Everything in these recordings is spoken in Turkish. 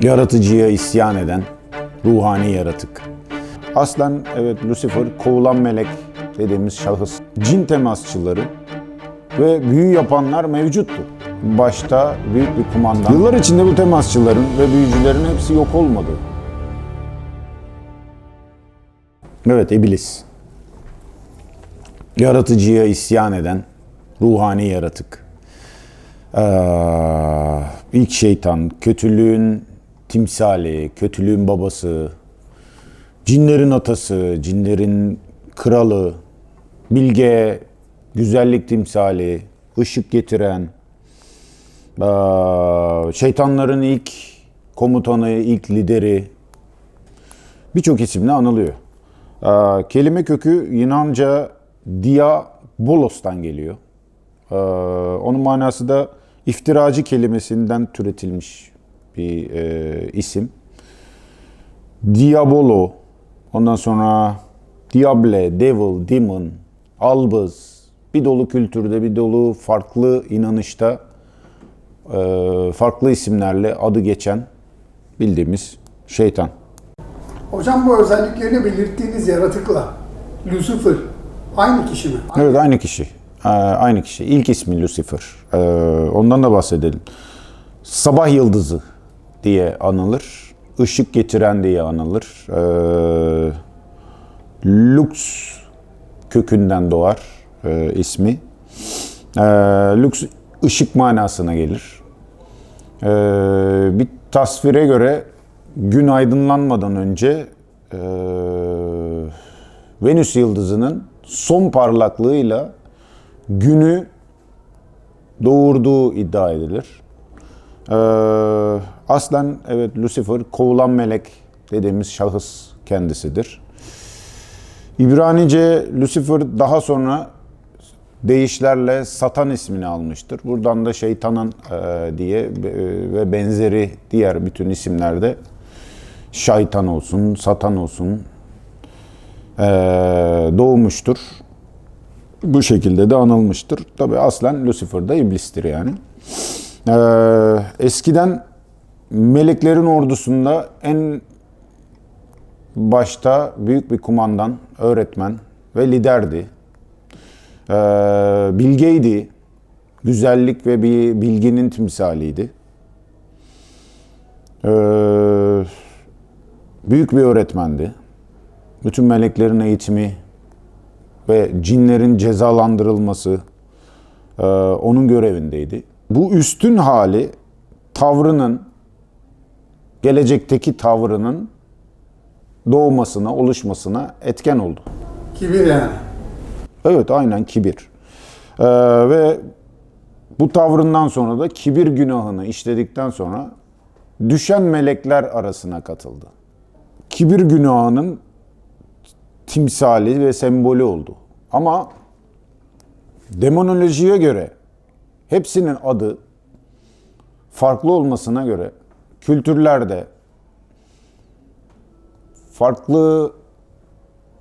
Yaratıcıya isyan eden ruhani yaratık. Aslen evet Lucifer kovulan melek dediğimiz şahıs. Cin temasçıları ve büyü yapanlar mevcuttu. Başta büyük bir kumandan. Yıllar içinde bu temasçıların ve büyücülerin hepsi yok olmadı. Evet iblis. Yaratıcıya isyan eden ruhani yaratık. Ee, ilk şeytan, kötülüğün timsali, kötülüğün babası, cinlerin atası, cinlerin kralı, bilge, güzellik timsali, ışık getiren, şeytanların ilk komutanı, ilk lideri, birçok isimle anılıyor. Kelime kökü Yunanca diabolos'tan geliyor. Onun manası da iftiracı kelimesinden türetilmiş bir e, isim. Diabolo, ondan sonra diable, devil, demon, albız, bir dolu kültürde, bir dolu farklı inanışta e, farklı isimlerle adı geçen bildiğimiz şeytan. Hocam bu özelliklerini belirttiğiniz yaratıkla Lucifer aynı kişi mi? Evet aynı kişi. Ee, aynı kişi. İlk ismi Lucifer. Ee, ondan da bahsedelim. Sabah yıldızı diye anılır. Işık getiren diye anılır. Ee, Lux kökünden doğar e, ismi. Ee, Lux ışık manasına gelir. Ee, bir tasvire göre gün aydınlanmadan önce e, Venüs yıldızının son parlaklığıyla günü doğurduğu iddia edilir. Ee, aslen evet Lucifer kovulan melek dediğimiz şahıs kendisidir. İbranice Lucifer daha sonra değişlerle Satan ismini almıştır. Buradan da şeytanın e, diye e, ve benzeri diğer bütün isimlerde şeytan olsun, satan olsun e, doğmuştur. Bu şekilde de anılmıştır. Tabi aslen Lucifer da iblistir yani. E, eskiden meleklerin ordusunda en başta büyük bir kumandan, öğretmen ve liderdi. Ee, bilgeydi. Güzellik ve bir bilginin timsaliydi. Ee, büyük bir öğretmendi. Bütün meleklerin eğitimi ve cinlerin cezalandırılması e, onun görevindeydi. Bu üstün hali tavrının, gelecekteki tavrının doğmasına, oluşmasına etken oldu. Kibir yani. Evet aynen kibir. Ee, ve bu tavrından sonra da kibir günahını işledikten sonra düşen melekler arasına katıldı. Kibir günahının timsali ve sembolü oldu. Ama demonolojiye göre hepsinin adı farklı olmasına göre kültürlerde farklı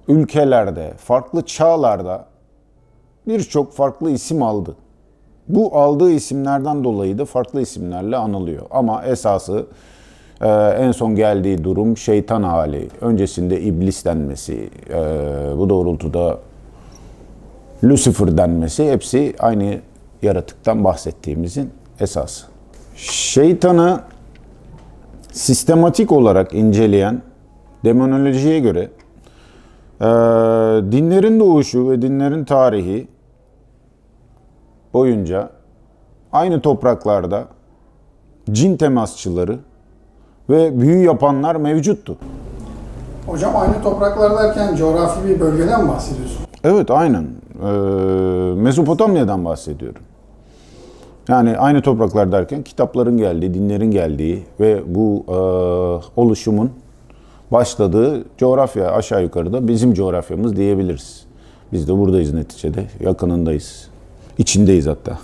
ülkelerde, farklı çağlarda birçok farklı isim aldı. Bu aldığı isimlerden dolayı da farklı isimlerle anılıyor. Ama esası e, en son geldiği durum şeytan hali. Öncesinde iblis denmesi, e, bu doğrultuda Lucifer denmesi hepsi aynı yaratıktan bahsettiğimizin esası. Şeytanı sistematik olarak inceleyen demonolojiye göre ee, dinlerin doğuşu ve dinlerin tarihi boyunca aynı topraklarda cin temasçıları ve büyü yapanlar mevcuttu. Hocam aynı topraklar derken coğrafi bir bölgeden bahsediyorsun? Evet aynen. Ee, Mezopotamya'dan bahsediyorum. Yani aynı topraklar derken kitapların geldiği, dinlerin geldiği ve bu e, oluşumun başladığı coğrafya aşağı yukarıda bizim coğrafyamız diyebiliriz. Biz de buradayız neticede. Yakınındayız. İçindeyiz hatta.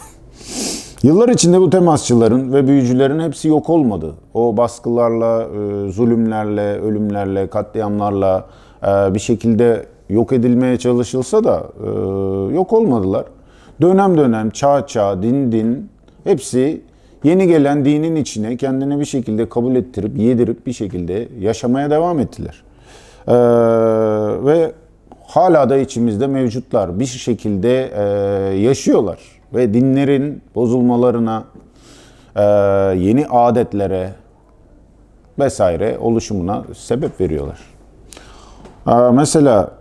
Yıllar içinde bu temasçıların ve büyücülerin hepsi yok olmadı. O baskılarla, e, zulümlerle, ölümlerle, katliamlarla e, bir şekilde yok edilmeye çalışılsa da e, yok olmadılar. Dönem dönem, çağ çağ, din din hepsi yeni gelen dinin içine kendini bir şekilde kabul ettirip, yedirip bir şekilde yaşamaya devam ettiler. Ee, ve hala da içimizde mevcutlar. Bir şekilde e, yaşıyorlar. Ve dinlerin bozulmalarına, e, yeni adetlere vesaire oluşumuna sebep veriyorlar. Mesela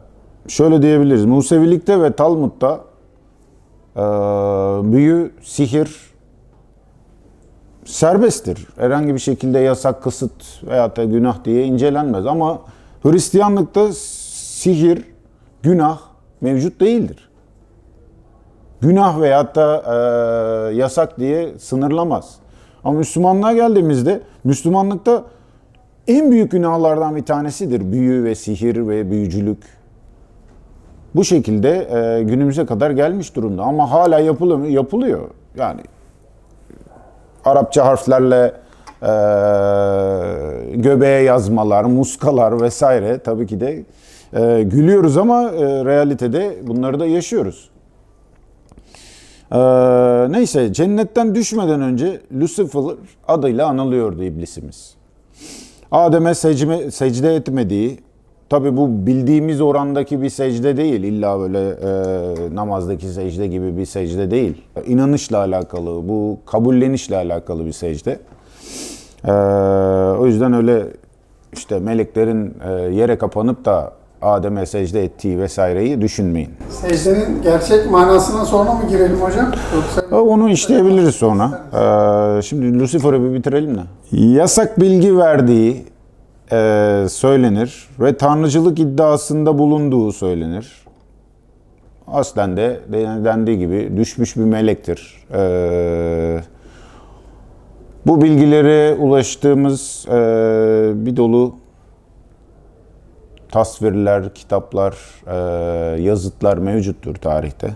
şöyle diyebiliriz. Musevilikte ve Talmud'da e, büyü, sihir serbesttir. Herhangi bir şekilde yasak, kısıt veyahut da günah diye incelenmez. Ama Hristiyanlıkta sihir, günah mevcut değildir. Günah veyahut da e, yasak diye sınırlamaz. Ama Müslümanlığa geldiğimizde Müslümanlıkta en büyük günahlardan bir tanesidir büyü ve sihir ve büyücülük. Bu şekilde e, günümüze kadar gelmiş durumda ama hala yapılıyor? Yapılıyor. Yani Arapça harflerle e, göbeğe yazmalar, muskalar vesaire tabii ki de e, gülüyoruz ama e, realitede bunları da yaşıyoruz. E, neyse cennetten düşmeden önce Lucifer adıyla anılıyordu iblisimiz. Adem'e secme, secde etmediği, tabi bu bildiğimiz orandaki bir secde değil, illa böyle e, namazdaki secde gibi bir secde değil. İnanışla alakalı, bu kabullenişle alakalı bir secde. E, o yüzden öyle işte meleklerin e, yere kapanıp da Adem'e secde ettiği vesaireyi düşünmeyin. Secdenin gerçek manasına sonra mı girelim hocam? Yoksa E, Onu işleyebiliriz sonra. Ee, şimdi Lucifer'ı bir bitirelim de. Yasak bilgi verdiği e, söylenir ve tanrıcılık iddiasında bulunduğu söylenir. Aslen de dendiği gibi düşmüş bir melektir. Ee, bu bilgilere ulaştığımız e, bir dolu tasvirler, kitaplar, e, yazıtlar mevcuttur tarihte.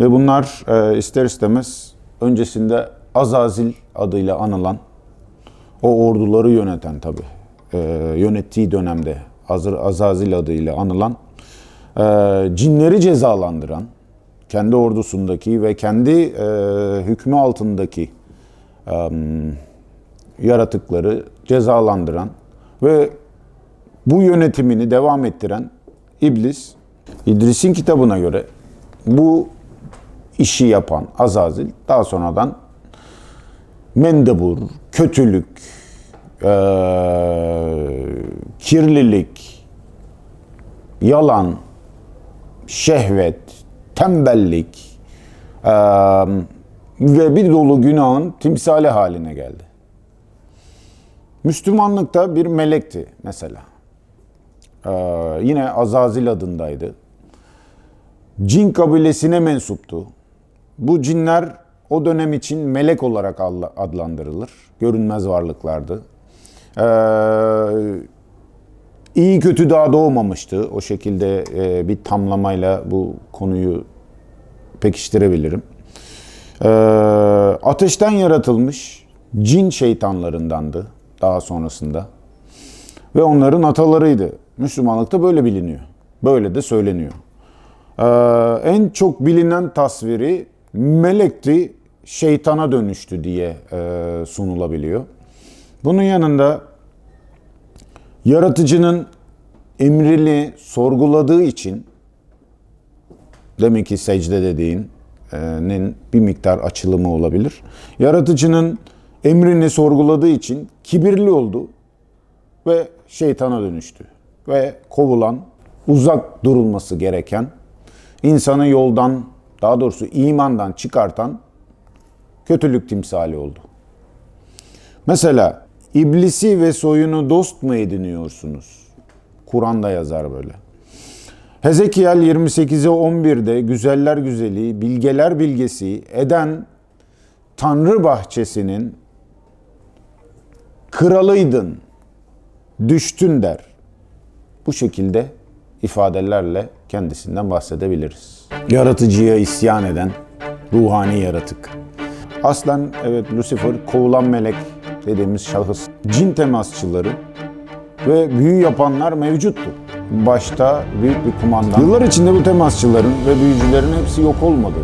Ve bunlar e, ister istemez öncesinde Azazil adıyla anılan o orduları yöneten tabi yönettiği dönemde Azazil adıyla anılan e, cinleri cezalandıran kendi ordusundaki ve kendi e, hükmü altındaki e, yaratıkları cezalandıran ve bu yönetimini devam ettiren iblis İdris'in kitabına göre bu işi yapan Azazil daha sonradan mendebur, kötülük, kirlilik, yalan, şehvet, tembellik eee, ve bir dolu günahın timsali haline geldi. Müslümanlıkta bir melekti mesela. Ee, yine Azazil adındaydı. Cin kabilesine mensuptu. Bu cinler o dönem için melek olarak adla- adlandırılır. Görünmez varlıklardı. Ee, iyi kötü daha doğmamıştı. O şekilde e, bir tamlamayla bu konuyu pekiştirebilirim. Ee, ateşten yaratılmış cin şeytanlarındandı daha sonrasında. Ve onların atalarıydı. Müslümanlıkta böyle biliniyor. Böyle de söyleniyor. Ee, en çok bilinen tasviri melekti, şeytana dönüştü diye e, sunulabiliyor. Bunun yanında yaratıcının emrini sorguladığı için demek ki secde dediğinin bir miktar açılımı olabilir. Yaratıcının emrini sorguladığı için kibirli oldu ve şeytana dönüştü. Ve kovulan, uzak durulması gereken, insanı yoldan, daha doğrusu imandan çıkartan kötülük timsali oldu. Mesela iblisi ve soyunu dost mu ediniyorsunuz? Kur'an'da yazar böyle. Hezekiel 28'e 11'de güzeller güzeli, bilgeler bilgesi eden Tanrı bahçesinin kralıydın, düştün der. Bu şekilde ifadelerle kendisinden bahsedebiliriz. Yaratıcıya isyan eden ruhani yaratık. Aslen evet Lucifer kovulan melek dediğimiz şahıs. Cin temasçıları ve büyü yapanlar mevcuttu. Başta büyük bir kumandan. Yıllar içinde bu temasçıların ve büyücülerin hepsi yok olmadı.